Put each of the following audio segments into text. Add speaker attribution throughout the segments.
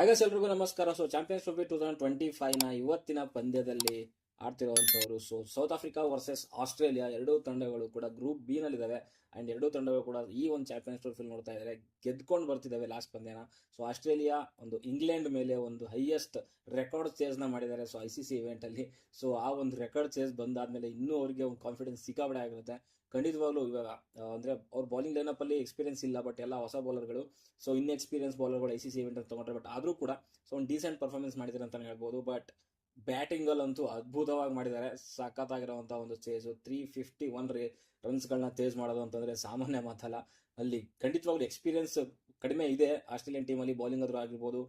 Speaker 1: ಹಾಗೆ ಎಲ್ರಿಗೂ ನಮಸ್ಕಾರ. So champions trophy two thousand twenty ಫೈವ್ನ ಇವತ್ತಿನ ಪಂದ್ಯದಲ್ಲಿ ಆಡ್ತಿರುವಂಥವ್ರು. So South Africa versus Australia ಎರಡೂ ತಂಡಗಳು ಕೂಡ ಗ್ರೂಪ್ ಬಿ ನಲ್ಲಿದ್ದಾವೆ ಆ್ಯಂಡ್ ಎರಡೂ ತಂಡಗಳು ಕೂಡ ಈ ಒಂದು ಚಾಂಪಿಯನ್ಸ್ ಟ್ರೋಫಿ ನೋಡ್ತಾ ಇದ್ದಾರೆ ಗೆದ್ಕೊಂಡು ಬರ್ತಿದ್ದಾವೆ ಲಾಸ್ಟ್ ಪಂದ್ಯನ. ಸೊ ಆಸ್ಟ್ರೇಲಿಯಾ ಒಂದು ಇಂಗ್ಲೆಂಡ್ ಮೇಲೆ ಒಂದು ಹೈಯೆಸ್ಟ್ ರೆಕಾರ್ಡ್ ಚೇಸ್ನ ಮಾಡಿದ್ದಾರೆ. ಸೊ ಐ ಸಿ ಸಿ ಇವೆಂಟಲ್ಲಿ ಸೊ ಆ ಒಂದು ರೆಕಾರ್ಡ್ ಚೇಸ್ ಬಂದಾದಮೇಲೆ ಇನ್ನೂ ಅವರಿಗೆ ಒಂದು ಕಾನ್ಫಿಡೆನ್ಸ್ ಸಿಕ್ಕಾಬಡೆ ಆಗಿರುತ್ತೆ ಖಂಡಿತವಾಗ್ಲೂ ಇವಾಗ ಅಂದರೆ ಅವ್ರ ಬೌಲಿಂಗ್ ಲೈನಪ್ ಅಲ್ಲಿ ಎಕ್ಸ್ಪೀರಿಯನ್ಸ್ ಇಲ್ಲ ಬಟ್ ಎಲ್ಲ ಹೊಸ ಬೌಲರ್ಗಳು ಸೊ ಇನ್ ಎಕ್ಸ್ಪೀರಿಯನ್ಸ್ ಬೌಲರ್ಗಳು ಐ ಸಿ ಸಿ ಇವೆಂಟ್ ತಗೊಂಡ್ರೆ ಬಟ್ ಆದರೂ ಕೂಡ ಸೊ ಒಂದು ಡೀಸೆಂಟ್ ಪರ್ಫಾರ್ಮೆನ್ಸ್ ಮಾಡಿದ್ದಾರೆ ಅಂತಲೇ ಹೇಳ್ಬೋದು. ಬಟ್ ಬ್ಯಾಟಿಂಗ್ ಅಲ್ಲಂತೂ ಅದ್ಭುತವಾಗಿ ಮಾಡಿದ್ದಾರೆ. ಸಖತ್ತಾಗಿರುವಂತಹ ಒಂದು ಚೇಸ್ ತ್ರೀ ಫಿಫ್ಟಿ ಒನ್ ರೇ ರನ್ಸ್ಗಳನ್ನ ಚೇಸ್ ಮಾಡೋದು ಅಂತಂದ್ರೆ ಸಾಮಾನ್ಯ ಮಾತಲ್ಲ. ಅಲ್ಲಿ ಖಂಡಿತವಾಗ್ಲೂ ಎಕ್ಸ್ಪೀರಿಯನ್ಸ್ ಕಡಿಮೆ ಇದೆ. ಆಸ್ಟ್ರೇಲಿಯನ್ ಟೀಮಲ್ಲಿ ಬೌಲಿಂಗ್ ಆದರೂ ಆಗಿರ್ಬೋದು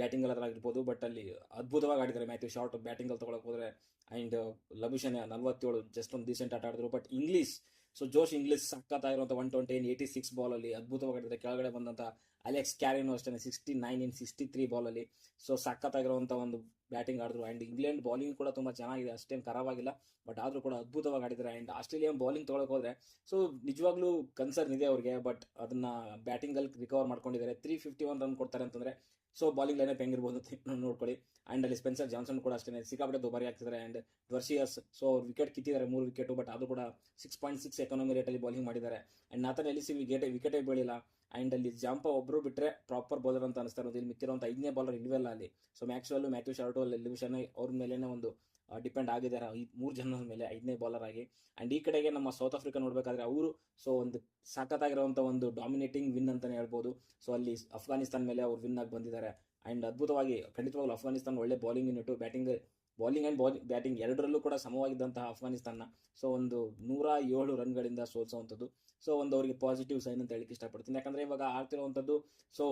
Speaker 1: ಬ್ಯಾಟಿಂಗ್ ಅಲ್ಲಾದ್ರೂ ಆಗಿರ್ಬೋದು ಬಟ್ ಅಲ್ಲಿ ಅದ್ಭುತವಾಗಿ ಆಡಿದ್ದಾರೆ ಮ್ಯಾಥ್ಯೂ ಶಾರ್ಟ್ ಬ್ಯಾಟಿಂಗ್ ಅಲ್ಲಿ ತಗೊಳಕ್ ಹೋದ್ರೆ. ಅಂಡ್ ಲಭುಷನ್ ನಲ್ವತ್ತೇಳು ಜಸ್ಟ್ ಒಂದು ಡೀಸೆಂಟ್ ಆಟ ಆಡಿದ್ರು. But Inglis so Josh Inglis ಸಖತ್ತಾಗಿರುವಂಥ one twenty eighty six ಬಾಲಲ್ಲಿ ಅದ್ಭುತವಾಗಿ ಆಡಿದ್ರೆ ಕೆಳಗಡೆ ಬಂದಂಥ ಅಲೆಕ್ಸ್ ಕ್ಯಾರಿನೂ ಅಷ್ಟೇ sixty nine in sixty three ಬಾಲಲ್ಲಿ so ಸಖತ್ತಾಗಿರುವಂಥ ಒಂದು ಬ್ಯಾಟಿಂಗ್ ಆಡಿದ್ರು. ಆ್ಯಂಡ್ ಇಂಗ್ಲೆಂಡ್ ಬೌಲಿಂಗ್ ಕೂಡ ತುಂಬ ಚೆನ್ನಾಗಿದೆ. ಅಷ್ಟೇನು ಖರಾಬಾಗಿಲ್ಲ. ಬಟ್ ಆದರೂ ಕೂಡ ಅದ್ಭುತವಾಗಿ ಆಡಿದ್ದಾರೆ. ಆ್ಯಂಡ್ ಆಸ್ಟ್ರೇಲಿಯನ್ ಬೌಲಿಂಗ್ ತೊಗೊಳಕ್ಕೆ ಹೋದರೆ ಸೊ ನಿಜವಾಗ್ಲೂ ಕನ್ಸರ್ನ್ ಇದೆ ಅವ್ರಿಗೆ. ಬಟ್ ಅದನ್ನ ಬ್ಯಾಟಿಂಗಲ್ಲಿ ರಿಕವರ್ ಮಾಡ್ಕೊಂಡಿದ್ದಾರೆ. ತ್ರೀ ಫಿಫ್ಟಿ ಒನ್ ರನ್ ಕೊಡ್ತಾರೆ ಅಂತಂದರೆ ಸೊ ಬಾಲಿಂಗ್ ಲೈನಪ್ ಹೆಂಗಿರ್ಬೋದು ಅಂತ ನೋಡ್ಕೊಳ್ಳಿ. ಆ್ಯಂಡ್ ಅಲ್ಲಿ ಸ್ಪೆನ್ಸರ್ ಜಾನ್ಸನ್ ಕೂಡ ಅಷ್ಟೇ ಸಿಕ್ಕಾಪಟ್ಟೆ ದುಬಾರಿ ಆಗ್ತಿದ್ದಾರೆ. ಆ್ಯಂಡ್ ವರ್ಸಿಯಸ್ ಸೊ ಅವ್ರು ವಿಕೆಟ್ ಕಿತ್ತಿದ್ದಾರೆ, ಮೂರು ವಿಕೆಟು ಬಟ್ ಅದು ಕೂಡ ಸಿಕ್ಸ್ ಪಾಯಿಂಟ್ ಸಿಕ್ಸ್ ಎಕಾನಮಿ ರೇಟಲ್ಲಿ ಬೌಲಿಂಗ್ ಮಾಡಿದ್ದಾರೆ. ಆ್ಯಂಡ್ ನಾತನ್ ಎಲ್ಲಿಸಿ ವಿಕೆಟ್ ವಿಕೆಟೇ ಬೀಳಿಲ್ಲ. ಆ್ಯಂಡ್ ಅಲ್ಲಿ ಜಾಂಪ ಒಬ್ಬರು ಬಿಟ್ಟರೆ ಪ್ರಾಪರ್ ಬೌಲರ್ ಅಂತ ಅನಿಸ್ತಾ ಇರೋದು. ಇಲ್ಲಿ ಮಿಕ್ಕಿರುವಂಥ ಐದನೇ ಬಾಲರ್ ಇಲ್ವೆಲ್ಲ ಅಲ್ಲಿ. ಸೊ ಮ್ಯಾಕ್ಸ್ವೆಲ್ ಮ್ಯಾಥ್ಯೂ ಶಾರ್ಟು ಅಲ್ಲಿ ಲಿವಿಷನ್ ಅವ್ರ ಮೇಲೇನೆ ಒಂದು ಡಿಪೆಂಡ್ ಆಗಿದ್ದಾರೆ ಈ ಮೂರು ಜನರ ಮೇಲೆ ಐದನೇ ಬಾಲರ್ ಆಗಿ. ಆ್ಯಂಡ್ ಈ ಕಡೆಗೆ ನಮ್ಮ ಸೌತ್ ಆಫ್ರಿಕಾ ನೋಡಬೇಕಾದ್ರೆ ಅವರು ಸೊ ಒಂದು ಸಖತ್ತಾಗಿರುವಂಥ ಒಂದು ಡಾಮಿನೇಟಿಂಗ್ ವಿನ್ ಅಂತಲೇ ಹೇಳ್ಬೋದು. ಸೊ ಅಲ್ಲಿ ಅಫ್ಘಾನಿಸ್ತಾನ್ ಮೇಲೆ ಅವ್ರು ವಿನ್ ಆಗಿ ಬಂದಿದ್ದಾರೆ. ಆ್ಯಂಡ್ ಅದ್ಭುತವಾಗಿ, ಖಂಡಿತವಾಗ್ಲೂ ಅಫ್ಘಾನಿಸ್ತಾನ ಒಳ್ಳೆ bowling unit batting bowling and bowling batting ಎರಡರಲ್ಲೂ ಕೂಡ ಸಮವಾಗಿದ್ದಂತಹ ಅಫ್ಘಾನಿಸ್ತಾನ ಸೊ ಒಂದು ನೂರ ಏಳು ರನ್ಗಳಿಂದ ಸೋಲಿಸುವಂಥದ್ದು ಸೊ ಒಂದು ಅವರಿಗೆ ಪಾಸಿಟಿವ್ ಸೈನ್ ಅಂತ ಹೇಳಕ್ಕೆ ಇಷ್ಟಪಡ್ತೀನಿ. ಯಾಕಂದ್ರೆ ಇವಾಗ ಆಗ್ತಿರುವಂಥದ್ದು ಸೊ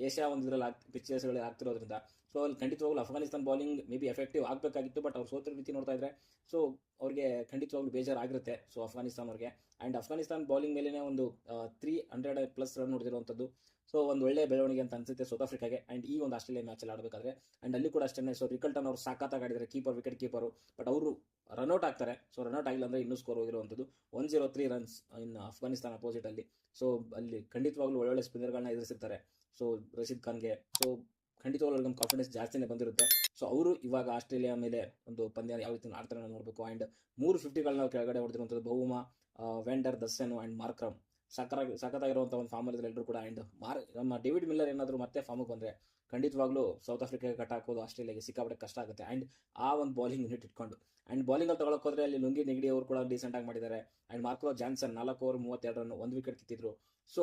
Speaker 1: ಏಷ್ಯಾ ಒಂದು ಇದರಲ್ಲಿ ಪಿಕ್ಚರ್ಸ್ಗಳಲ್ಲಿ ಆಗ್ತಿರೋದ್ರಿಂದ ಸೊ ಅಲ್ಲಿ ಖಂಡಿತವಾಗ್ಲೂ Afghanistan bowling may be effective ಆಗಬೇಕಾಗಿತ್ತು ಬಟ್ ಅವ್ರು ಸೋತಿರೋ ರೀತಿ ನೋಡ್ತಾ ಇದ್ರೆ ಸೊ ಅವ್ರಿಗೆ ಖಂಡಿತವಾಗ್ಲೂ ಬೇಜಾರಾಗಿರುತ್ತೆ ಸೊ ಅಫ್ಘಾನಿಸ್ತಾನ್ ಅವ್ರಿಗೆ. ಆ್ಯಂಡ್ ಅಫ್ಘಾನಿಸ್ತಾನ್ ಬೌಲಿಂಗ್ ಮೇಲೇ ಒಂದು ತ್ರೀ ಹಂಡ್ರೆಡ್ ಪ್ಲಸ್ ರನ್ ಹೊಡೆದಿರುವಂಥದ್ದು. ಸೊ ಒಂದು ಒಳ್ಳೆ ಬೆಳವಣಿಗೆ ಅಂತ ಅನ್ಸುತ್ತೆ ಸೌತ್ ಆಫ್ರಿಕಾಗೆ ಆ್ಯಂಡ್ ಈ ಒಂದು ಆಸ್ಟ್ರೇಲಿಯಾ ಮ್ಯಾಚಲ್ಲಿ ಆಡಬೇಕಾದ್ರೆ ಆ್ಯಂಡ್ ಅಲ್ಲಿ ಕೂಡ ಅಷ್ಟೇ ಸೊ ರಿಕಲ್ಟನ್ ಅವರು ಸಾಕಾತ ಆಡಿದ್ದಾರೆ ಕೀಪರ್ ವಿಕೆಟ್ ಕೀಪರು ಬಟ್ ಅವರು ರನ್ಔಟ್ ಆಗ್ತಾರೆ ಸೊ ರನ್ಔಟ್ ಆಗಿಲ್ಲ ಅಂದರೆ ಇನ್ನೂ score ಹೋಗಿರುವಂಥದ್ದು. One zero three runs in Afghanistan opposite ಅಲ್ಲಿ. ಸೊ ಅಲ್ಲಿ ಖಂಡಿತವಾಗ್ಲೂ ಒಳ್ಳೊಳ್ಳೆ ಸ್ಪಿನ್ನರ್ಗಳನ್ನ ಎದುರಿಸಿರ್ತಾರೆ. ಸೊ ರಶೀದ್ ಖಾನ್ಗೆ. ಸೊ ಖಂಡಿತವಾಗ್ಲೂ ನಮ್ಮ ಕಾನ್ಫಿಡೆನ್ಸ್ ಜಾಸ್ತಿನೇ ಬಂದಿರುತ್ತೆ. ಸೊ ಅವರು ಇವಾಗ ಆಸ್ಟ್ರೇಲಿಯಾ ಮೇಲೆ ಒಂದು ಪಂದ್ಯ ಯಾವ ರೀತಿ ಆಡ್ತಾರೆ ನೋಡಬೇಕು. ಆ್ಯಂಡ್ ಮೂರು ಫಿಫ್ಟಿಗಳನ್ನ ಕೆಳಗಡೆ ಹೊಡೆದಿರುವಂಥದ್ದು Bavuma van der Dussen and Markram ಸಕ್ಕರಾಗಿ ಸಖತ್ತಾಗಿರುವಂಥ ಒಂದು ಫಾರ್ಮಲ್ಲಿ ಎಲ್ಲರೂ ಕೂಡ ಆ್ಯಂಡ್ ಮಾರ್, ನಮ್ಮ ಡೇವಿಡ್ ಮಿಲ್ಲರ್ ಏನಾದರೂ ಮತ್ತೆ ಫಾರ್ಮಿಗೆ ಬಂದರೆ ಖಂಡಿತವಾಗ್ಲೂ ಸೌತ್ ಆಫ್ರಿಕಾಗೆ ಕಟ್ ಹಾಕೋದು, ಆಸ್ಟ್ರೇಲಿಯಾಗೆ ಸಿಕ್ಕಾಪಟ್ಟೆ ಕಷ್ಟ ಆಗುತ್ತೆ. ಆ್ಯಂಡ್ ಆ ಒಂದು ಬೌಲಿಂಗ್ ಯೂನಿಟ್ ಇಟ್ಕೊಂಡು ಆ್ಯಂಡ್ ಬೌಲಿಂಗಲ್ಲಿ ತಗೊಳಕ್ಕೆ ಹೋದ್ರೆ ಅಲ್ಲಿ ಲುಂಗಿ ನೆಗಡಿ ಅವರು ಕೂಡ ಡೀಸೆಂಟಾಗಿ ಮಾಡಿದ್ದಾರೆ. ಆ್ಯಂಡ್ ಮಾರ್ಕೋ ಜಾನ್ಸನ್ ನಾಲ್ಕು ಓವರ್ ಮೂವತ್ತೆರಡು ರನ್ ಒಂದು ವಿಕೆಟ್ ಕಿತ್ತಿದ್ರು. ಸೊ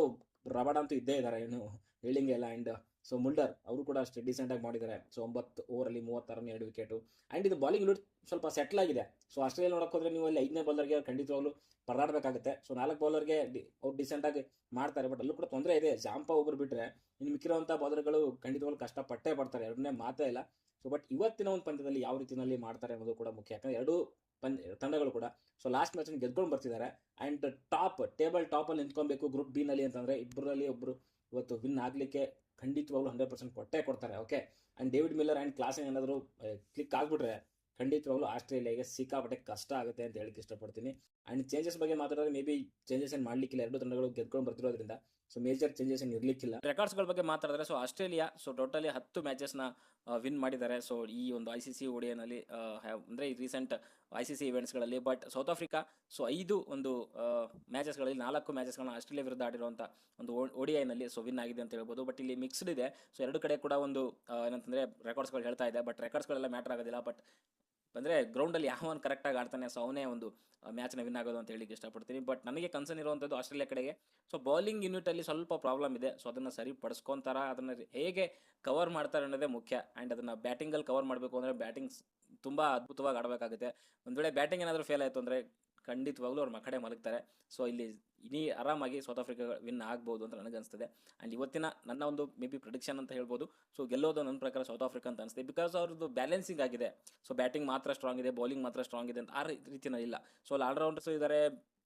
Speaker 1: ರಬಡ ಅಂತೂ ಇದ್ದೇ ಇದ್ದಾರೆ, ಏನು ಹೇಳಿಂಗೆ ಇಲ್ಲ. ಆ್ಯಂಡ್ ಸೊ ಮುಲ್ಡರ್ ಅವರು ಕೂಡ ಅಷ್ಟೇ ಡಿಸೆಂಟ್ ಆಗಿ ಮಾಡಿದ್ದಾರೆ. ಸೊ ಒಂಬತ್ತು ಓವರಲ್ಲಿ ಮೂವತ್ತಾರು ಎರಡು ವಿಕೆಟು. ಆ್ಯಂಡ್ ಇದು ಬಾಲಿಂಗ್ ಯೂನಿಟ್ ಸ್ವಲ್ಪ ಸೆಟ್ಲ್ ಆಗಿದೆ. ಸೊ ಆಸ್ಟ್ರೇಲಿಯಾ ನೋಡಕ್ಕೆ ಹೋದ್ರೆ ನೀವು ಅಲ್ಲಿ ಐದನೇ ಬಾಲರ್ಗೆ ಖಂಡಿತವಾಗ್ಲೂ ಪರದಾಡಬೇಕಾಗುತ್ತೆ. ಸೊ ನಾಲ್ಕು ಬೌಲರ್ಗೆ ಅವ್ರು ಡಿಸೆಂಟ್ ಆಗಿ ಮಾಡ್ತಾರೆ. ಬಟ್ ಅಲ್ಲೂ ಕೂಡ ತೊಂದರೆ ಇದೆ. ಜಾಂಪ ಒಬ್ರು ಬಿಟ್ರೆ ಇನ್ನು ಮಿಕ್ಕಿರುವಂಥ ಬೌಲರ್ಗಳು ಖಂಡಿತವಾಗ್ಲೂ ಕಷ್ಟಪಟ್ಟೇ ಪಡ್ತಾರೆ. ಎರಡನೇ ಮಾತೇ ಇಲ್ಲ. ಸೊ ಬಟ್ ಇವತ್ತಿನ ಒಂದು ಪಂದ್ಯದಲ್ಲಿ ಯಾವ ರೀತಿಯಲ್ಲಿ ಮಾಡ್ತಾರೆ ಅನ್ನೋದು ಕೂಡ ಮುಖ್ಯ. ಯಾಕಂದ್ರೆ ಎರಡು ಪಂದ್ಯ ತಂಡಗಳು ಕೂಡ. ಸೊ ಲಾಸ್ಟ್ ಮ್ಯಾಚ್ ಗೆದ್ಕೊಂಡು ಬರ್ತಿದ್ದಾರೆ. ಆ್ಯಂಡ್ ಟಾಪ್ ಟೇಬಲ್ ಟಾಪಲ್ಲಿ ನಿಂತ್ಕೊಬೇಕು ಗ್ರೂಪ್ ಬಿ ನಲ್ಲಿ ಅಂತಂದ್ರೆ ಇಬ್ಬರಲ್ಲಿ ಒಬ್ರು ಇವತ್ತು ವಿನ್ ಆಗಲಿಕ್ಕೆ ಖಂಡಿತವಾಗ್ಲೂ ಹಂಡ್ರೆಡ್ ಪರ್ಸೆಂಟ್ ಕೊಟ್ಟೆ ಕೊಡ್ತಾರೆ okay and David Miller and Klaasen ಏನಾದರೂ ಕ್ಲಿಕ್ ಆಗಿಬಿಟ್ರೆ ಖಂಡಿತವಾಗ್ಲೂ ಆಸ್ಟ್ರೇಲಿಯಾಗೆ ಸಿಕ್ಕಾಪಟ್ಟೆ ಕಷ್ಟ ಆಗುತ್ತೆ ಅಂತ ಹೇಳಕ್ಕೆ ಇಷ್ಟಪಡ್ತೀನಿ. ಆ್ಯಂಡ್ ಚೇಂಜಸ್ ಬಗ್ಗೆ ಮಾತಾಡಿದ್ರೆ ಮೇ ಬಿ ಚೇಂಜಸ್ ಏನು ಮಾಡಲಿಕ್ಕಿಲ್ಲ. ಎರಡು ತಂಡಗಳು ಗೆದ್ಕೊಂಡು ಬರ್ತಿರೋದ್ರಿಂದ ಸೊ ಮೇಜರ್ ಚೇಂಜಸ್ ಏನು ಇರಲಿಕ್ಕಿಲ್ಲ. ರೆಕಾರ್ಡ್ಸ್ಗಳ ಬಗ್ಗೆ ಮಾತಾಡಿದ್ರೆ ಸೊ ಆಸ್ಟ್ರೇಲಿಯಾ ಸೊ ಟೋಟಲಿ ಹತ್ತು ಮ್ಯಾಚಸ್ನ ವಿನ್ ಮಾಡಿದ್ದಾರೆ. ಸೊ ಈ ಒಂದು ಐ ಸಿ ಸಿ ಓಡಿಯಲ್ಲಿ ಅಂದರೆ ಈ ರೀಸೆಂಟ್ ಐ ಸಿ ಸಿ ಇವೆಂಟ್ಸ್ಗಳಲ್ಲಿ ಬಟ್ ಸೌತ್ ಆಫ್ರಿಕಾ ಸೊ ಐದು ಒಂದು ಮ್ಯಾಚಸ್ಗಳಲ್ಲಿ ನಾಲ್ಕು ಮ್ಯಾಚಸ್ಗಳನ್ನ ಆಸ್ಟ್ರೇಲಿಯಾ ವಿರುದ್ಧ ಆಡಿರುವಂಥ ಒಂದು ಓಡಿಐನಲ್ಲಿ ಸೊ ವಿನ್ ಆಗಿದೆ ಅಂತ ಹೇಳ್ಬೋದು. ಬಟ್ ಇಲ್ಲಿ ಮಿಕ್ಸ್ಡ್ ಇದೆ. ಸೊ ಎರಡು ಕಡೆ ಕೂಡ ಒಂದು ಏನಂತಂದರೆ ರೆಕಾರ್ಡ್ಸ್ಗಳು ಹೇಳ್ತಾ ಇದೆ ಬಟ್ ರೆಕಾರ್ಡ್ಸ್ಗಳೆಲ್ಲ ಮ್ಯಾಟರ್ ಆಗೋದಿಲ್ಲ. ಬಟ್ ಅಂದರೆ ಗ್ರೌಂಡಲ್ಲಿ ಯಾವನ್ ಕರೆಕ್ಟಾಗಿ ಆಡ್ತಾನೆ ಸೊ ಅವನೇ ಒಂದು ಮ್ಯಾಚ್ನ ವಿನ್ ಆಗೋದು ಅಂತ ಹೇಳಿಕ್ಕೆ ಇಷ್ಟಪಡ್ತೀನಿ. ಬಟ್ ನನಗೆ ಕನ್ಸರ್ನ್ ಇರುವಂಥದ್ದು ಆಸ್ಟ್ರೇಲಿಯಾ ಕಡೆಗೆ. ಸೊ ಬೌಲಿಂಗ್ ಯೂನಿಟಲ್ಲಿ ಸ್ವಲ್ಪ ಪ್ರಾಬ್ಲಮ್ ಇದೆ. ಸೊ ಅದನ್ನು ಸರಿಪಡಿಸ್ಕೊಂತಾರ ಅದನ್ನು ಹೇಗೆ ಕವರ್ ಮಾಡ್ತಾರೆ ಅನ್ನೋದೇ ಮುಖ್ಯ. ಆ್ಯಂಡ್ ಅದನ್ನು ಬ್ಯಾಟಿಂಗಲ್ಲಿ ಕವರ್ ಮಾಡಬೇಕು ಅಂದರೆ ಬ್ಯಾಟಿಂಗ್ಸ್ ತುಂಬ ಅದ್ಭುತವಾಗಿ ಆಡಬೇಕಾಗುತ್ತೆ. ಒಂದು ವೇಳೆ ಬ್ಯಾಟಿಂಗ್ ಏನಾದರೂ ಫೇಲ್ ಆಯಿತು ಅಂದರೆ ಖಂಡಿತವಾಗ್ಲೂ ಅವ್ರು ಮಕ್ಕಡೆ ಮಲಗ್ತಾರೆ. ಸೊ ಇಲ್ಲಿ ಇಡೀ ಆರಾಮಾಗಿ ಸೌತ್ ಆಫ್ರಿಕಾ ವಿನ್ ಆಗ್ಬೋದು ಅಂತ ನನಗೆ ಅನಿಸ್ತದೆ ಆ್ಯಂಡ್ ಇವತ್ತಿನ ನನ್ನ ಒಂದು ಮೇ ಬಿ ಪ್ರಿಡಿಕ್ಷನ್ ಅಂತ ಹೇಳ್ಬೋದು. ಸೊ ಗೆಲ್ಲೋದು ನನ್ನ ಪ್ರಕಾರ ಸೌತ್ ಆಫ್ರಿಕಾ ಅಂತ ಅನಿಸ್ತದೆ. ಬಿಕಾಸ್ ಅವ್ರದ್ದು ಬ್ಯಾಲೆನ್ಸಿಂಗ್ ಆಗಿದೆ. ಸೊ ಬ್ಯಾಟಿಂಗ್ ಮಾತ್ರ ಸ್ಟ್ರಾಂಗ್ ಇದೆ ಬೌಲಿಂಗ್ ಮಾತ್ರ ಸ್ಟ್ರಾಂಗ್ ಇದೆ ಅಂತ ಆ ರೀತಿನ ಇಲ್ಲ. ಸೊ ಆಲ್ರೌಂಡರ್ಸ್ ಇದ್ದಾರೆ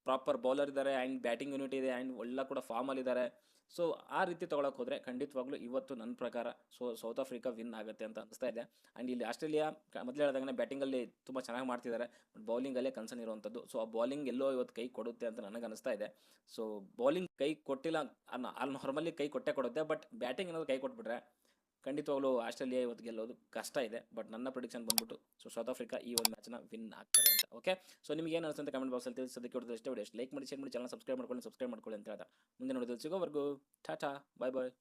Speaker 1: ಪ್ರಾಪರ್ ಬೌಲರ್ ಇದ್ದಾರೆ ಆ್ಯಂಡ್ ಬ್ಯಾಟಿಂಗ್ ಯೂನಿಟ್ ಇದೆ ಆ್ಯಂಡ್ ಎಲ್ಲ ಕೂಡ ಫಾರ್ಮಲ್ಲಿದ್ದಾರೆ ಸೊ ಆ ರೀತಿ ತೊಗೊಳಕ್ಕೆ ಹೋದರೆ ಖಂಡಿತವಾಗ್ಲೂ ಇವತ್ತು ನನ್ನ ಪ್ರಕಾರ ಸೊ ಸೌತ್ ಆಫ್ರಿಕಾ ವಿನ್ ಆಗುತ್ತೆ ಅಂತ ಅನಿಸ್ತಾ ಇದೆ. ಆ್ಯಂಡ್ ಇಲ್ಲಿ ಆಸ್ಟ್ರೇಲಿಯಾ ಮೊದಲು ಹೇಳಿದಾಗನೇ ಬ್ಯಾಟಿಂಗಲ್ಲಿ ತುಂಬ ಚೆನ್ನಾಗಿ ಮಾಡ್ತಿದ್ದಾರೆ ಬಟ್ ಬೌಲಿಂಗಲ್ಲೇ ಕನ್ಸರ್ನ್ ಇರುವಂಥದ್ದು ಸೊ ಆ ಬೌಲಿಂಗ್ ಎಲ್ಲೋ ಇವತ್ತು ಕೈ ಕೊಡುತ್ತೆ ಅಂತ ನನಗೆ ಅನಿಸ್ತಾ ಇದೆ. ಸೊ ಬೌಲಿಂಗ್ ಕೈ ಕೊಟ್ಟಿಲ್ಲ ಅಲ್ಲಿ ನಾರ್ಮಲಿ ಕೈ ಕೊಟ್ಟೆ ಕೊಡುತ್ತೆ. ಬಟ್ ಬ್ಯಾಟಿಂಗ್ ಏನಾದರೂ ಕೈ ಕೊಟ್ಬಿಟ್ರೆ ಖಂಡಿತವಾಗ್ಲೂ ಆಸ್ಟ್ರೇಲಿಯಾ ಇವತ್ತು ಗೆಲ್ಲೋದು ಕಷ್ಟ ಇದೆ, ಬಟ್ ನನ್ನ ಪ್ರಿಡಿಕ್ಷನ್ ಬಂದ್ಬಿಟ್ಟು ಸೊ ಸೌತ್ ಆಫ್ರಿಕಾ ಈ ಒಂದು ಮ್ಯಾಚ್ನ ವಿನ್ ಆಗ್ತಾರೆ ಅಂತ ಓಕೆ ಸೊ ನಿಮಗೆ ಏನು ಅನಿಸುತ್ತೆ ಕಮೆಂಟ್ ಬಾಕ್ಸಲ್ಲಿ ತಿಳಿಸೋದಕ್ಕೆ ಹೊಡೆದು ಇಷ್ಟ ವಿಡಿಯೋ ಲೈಕ್ ಮಾಡಿ ಶೇರ್ ಮಾಡಿ ಚಾನಲ್ ಸಬ್ಸ್ಕ್ರೈಬ್ ಮಾಡ್ಕೊಳ್ಳಿ ಸಬ್ಸ್ಕ್ರೈಬ್ ಮಾಡ್ಕೊಳ್ಳಿ ಅಂತ ಹೇಳ್ತಾ. ಮುಂದೆ ನೋಡೋದು ಸಿಗೋವರೆಗೂ, ಟಾಟಾ ಬಾಯ್ ಬಾಯ್